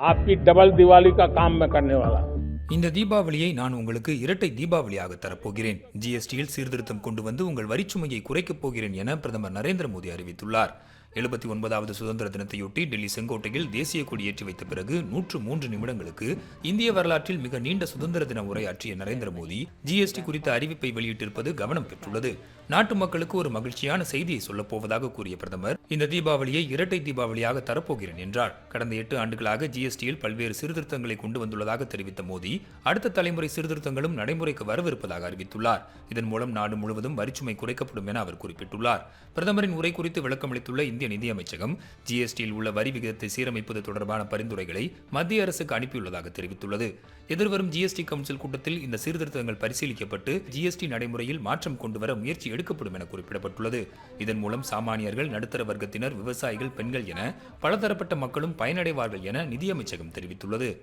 आपकी डबल दिवाली का काम मैं करने वाला हूँ இந்த தீபாவளியை நான் உங்களுக்கு இரட்டை தீபாவளியாக தரப்போகிறேன் ஜிஎஸ்டியில் சீர்திருத்தம் கொண்டு வந்து உங்கள் வரிச்சுமையை குறைக்கப் போகிறேன் என பிரதமர் நரேந்திர மோடி அறிவித்துள்ளார் எழுபத்தி ஒன்பதாவது சுதந்திர தினத்தையொட்டி டெல்லி செங்கோட்டையில் தேசிய கொடி ஏற்றி வைத்த பிறகு நூற்று மூன்று நிமிடங்களுக்கு இந்திய வரலாற்றில் மிக நீண்ட சுதந்திர தின உரையாற்றிய நரேந்திர மோடி ஜிஎஸ்டி குறித்த அறிவிப்பை வெளியிட்டிருப்பது கவனம் பெற்றுள்ளது. நாட்டு மக்களுக்கு ஒரு மகிழ்ச்சியான செய்தியை சொல்லப்போவதாக கூறிய பிரதமர் இந்த தீபாவளியை இரட்டை தீபாவளியாக தரப்போகிறேன் என்றார். கடந்த எட்டு ஆண்டுகளாக ஜிஎஸ்டியில் பல்வேறு சீர்திருத்தங்களை கொண்டு வந்துள்ளதாக தெரிவித்த மோடி அடுத்த தலைமுறை சீர்திருத்தங்களும் நடைமுறைக்கு வரவிருப்பதாக அறிவித்துள்ளார். இதன் மூலம் நாடு முழுவதும் வரிச்சுமை குறைக்கப்படும் என அவர் குறிப்பிட்டுள்ளார். பிரதமரின் உரை குறித்து விளக்கமளித்துள்ள இந்திய நிதியமைச்சகம் ஜிஎஸ்டியில் உள்ள வரி விகிதத்தை சீரமைப்பது தொடர்பான பரிந்துரைகளை மத்திய அரசுக்கு அனுப்பியுள்ளதாக தெரிவித்துள்ளது. எதிர்வரும் ஜிஎஸ்டி கவுன்சில் கூட்டத்தில் இந்த சீர்திருத்தங்கள் பரிசீலிக்கப்பட்டு ஜிஎஸ்டி நடைமுறையில் மாற்றம் கொண்டுவர முயற்சி எடுக்கப்படும் என குறிப்பிடப்பட்டுள்ளது. இதன் மூலம் சாமானியர்கள் நடுத்தர வர்க்கத்தினர் விவசாயிகள் பெண்கள் என பலதரப்பட்ட மக்களும் பயனடைவார்கள் என நிதியமைச்சகம் தெரிவித்துள்ளது.